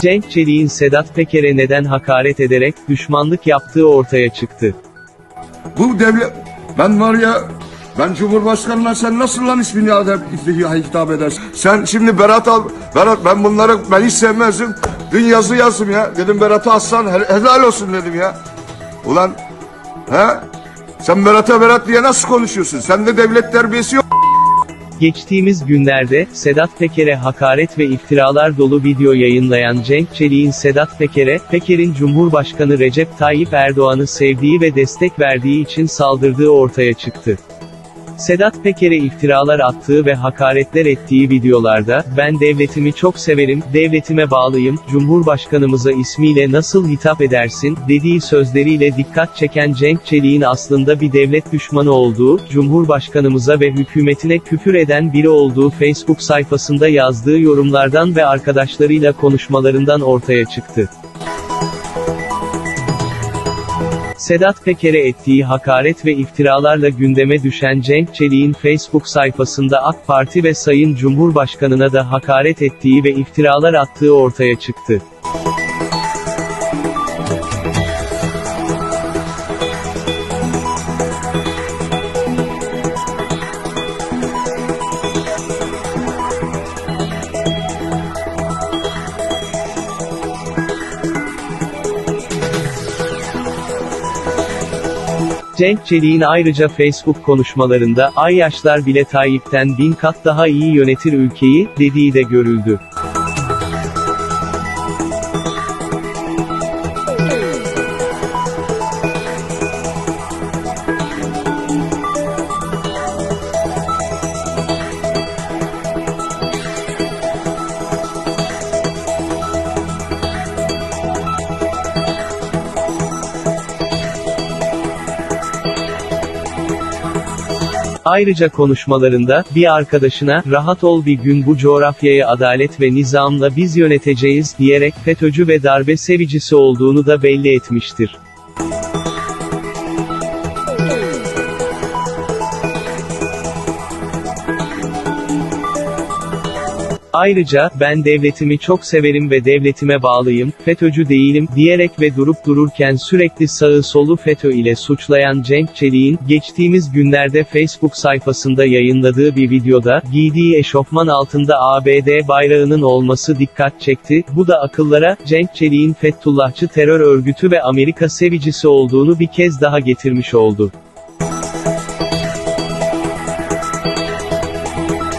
Cenk Çelik'in Sedat Peker'e neden hakaret ederek düşmanlık yaptığı ortaya çıktı. Bu devlet... Ben var ya... Ben Cumhurbaşkanı'na sen nasıl lan ismini adem hitap edersin? Sen şimdi Berat al... Berat ben bunları ben hiç sevmezdim. Dün yazı yazdım ya. Dedim Berat'a aslan he- helal olsun dedim ya. Ulan... He? Sen Berat'a Berat diye nasıl konuşuyorsun? Sende devlet terbiyesi yok. Geçtiğimiz günlerde, Sedat Peker'e hakaret ve iftiralar dolu video yayınlayan Cenk Çelik'in Sedat Peker'e, Peker'in Cumhurbaşkanı Recep Tayyip Erdoğan'ı sevdiği ve destek verdiği için saldırdığı ortaya çıktı. Sedat Peker'e iftiralar attığı ve hakaretler ettiği videolarda, ben devletimi çok severim, devletime bağlıyım, Cumhurbaşkanımıza ismiyle nasıl hitap edersin, dediği sözleriyle dikkat çeken Cenk Çelik'in aslında bir devlet düşmanı olduğu, Cumhurbaşkanımıza ve hükümetine küfür eden biri olduğu Facebook sayfasında yazdığı yorumlardan ve arkadaşlarıyla konuşmalarından ortaya çıktı. Sedat Peker'e ettiği hakaret ve iftiralarla gündeme düşen Cenk Çelik'in Facebook sayfasında AK Parti ve Sayın Cumhurbaşkanına da hakaret ettiği ve iftiralar attığı ortaya çıktı. Cenk Çelik'in ayrıca Facebook konuşmalarında, ay yaşlar bile Tayyip'ten bin kat daha iyi yönetir ülkeyi, dediği de görüldü. Ayrıca konuşmalarında, bir arkadaşına, rahat ol bir gün bu coğrafyayı adalet ve nizamla biz yöneteceğiz, diyerek FETÖ'cü ve darbe sevicisi olduğunu da belli etmiştir. Ayrıca, ben devletimi çok severim ve devletime bağlıyım, FETÖ'cü değilim, diyerek ve durup dururken sürekli sağı solu FETÖ ile suçlayan Cenk Çelik'in, geçtiğimiz günlerde Facebook sayfasında yayınladığı bir videoda, giydiği eşofman altında ABD bayrağının olması dikkat çekti, bu da akıllara, Cenk Çelik'in Fethullahçı terör örgütü ve Amerika sevicisi olduğunu bir kez daha getirmiş oldu.